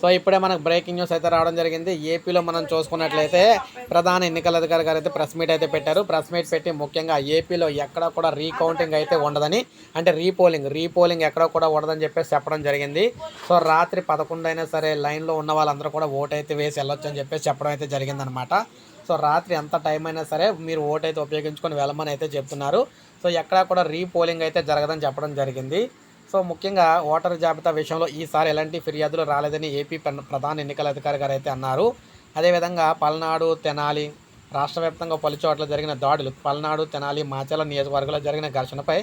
So ఇప్పుడే మనకు breaking news అయితే రావడం జరిగింది. ఏపీలో మనం చూసుకున్నట్లయితే ప్రధాన ఎన్నికల అధికారి గారు అయితే ప్రెస్ మీట్ అయితే పెట్టారు. ప్రెస్ మీట్ పెట్టి ముఖ్యంగా ఏపీలో ఎక్కడ కూడా రీకౌంటింగ్ అయితే ఉండదని అంటే రీపోలింగ్ రీపోలింగ్ ఎక్కడ కూడా ఉండదని చెప్పేసి చెప్పడం జరిగింది. సో రాత్రి పదకొండు అయినా సరే లైన్లో ఉన్న వాళ్ళందరూ కూడా ఓటు అయితే వేసి వెళ్ళొచ్చు అని చెప్పేసి చెప్పడం అయితే జరిగిందనమాట సో రాత్రి ఎంత టైం అయినా సరే మీరు ఓటు అయితే ఉపయోగించుకొని వెళ్ళమని అయితే చెప్తున్నారు. సో ఎక్కడా కూడా రీపోలింగ్ అయితే జరగదని చెప్పడం జరిగింది. సో ముఖ్యంగా ఓటర్ జాబితా విషయంలో ఈసారి ఎలాంటి ఫిర్యాదులు రాలేదని ఏపీ ప్రధాన ఎన్నికల అధికారి గారు అయితే అన్నారు. అదేవిధంగా పల్నాడు తెనాలి రాష్ట్ర వ్యాప్తంగా పలు చోట్ల జరిగిన దాడులు పల్నాడు తెనాలి మాచల నియోజకవర్గంలో జరిగిన ఘర్షణపై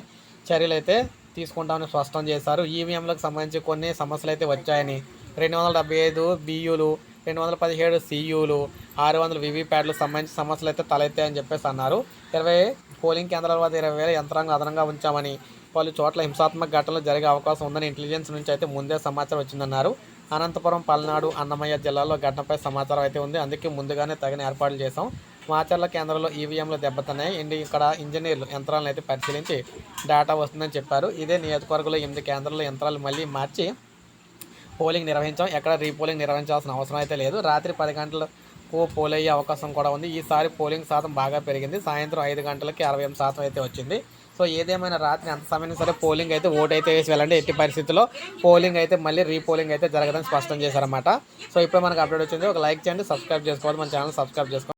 చర్యలు అయితే తీసుకుంటామని స్పష్టం చేశారు. ఈవీఎంలకు సంబంధించి కొన్ని సమస్యలు అయితే వచ్చాయని. రెండు వందల డెబ్బై ఐదు బియ్యూలు రెండు వందల పదిహేడు సీయూలు ఆరు వందల వివిప్యాడ్లకు సంబంధించిన సమస్యలు అయితే తలెత్తాయని చెప్పేసి అన్నారు. ఇరవై పోలింగ్ కేంద్రాల వద్ద ఇరవై వేల యంత్రాంగం అదనంగా ఉంచామని పలు చోట్ల హింసాత్మక ఘటనలు జరిగే అవకాశం ఉందని ఇంటెలిజెన్స్ నుంచి అయితే ముందే సమాచారం వచ్చిందన్నారు. అనంతపురం పల్నాడు అన్నమయ్య జిల్లాలో ఘటనపై సమాచారం అయితే ఉంది. అందుకే ముందుగానే తగిన ఏర్పాట్లు చేశాం. మాచర్ల కేంద్రంలో ఈవీఎంలు దెబ్బతున్నాయి. ఇండి ఇక్కడ ఇంజనీర్లు యంత్రాలను అయితే పరిశీలించి డేటా వస్తుందని చెప్పారు. ఇదే నియోజకవర్గంలో ఎనిమిది కేంద్రాల్లో యంత్రాలు మళ్ళీ మార్చి పోలింగ్ నిర్వహించాం. ఎక్కడ రీపోలింగ్ నిర్వహించాల్సిన అవసరం అయితే లేదు. రాత్రి పది గంటలకు పోల్ అయ్యే అవకాశం కూడా ఉంది. ఈసారి పోలింగ్ శాతం బాగా పెరిగింది. సాయంత్రం ఐదు గంటలకి అరవై ఎనిమిది శాతం అయితే వచ్చింది. సో ఏదేమైనా రాత్రి ఎంత సమయం సరే పోలింగ్ అయితే ఓటు అయితే వేసి వెళ్ళండి. ఎట్టి పరిస్థితుల్లో పోలింగ్ అయితే మళ్ళీ రీపోలింగ్ అయితే జరగదని స్పష్టం చేశారన్నమాట. సో ఇప్పుడు మనకు అప్డేట్ వచ్చింది. ఒక లైక్ చేయండి సబ్స్క్రైబ్ చేసుకోవాలి మన ఛానల్ సబ్స్క్రైబ్ చేసుకోవాలి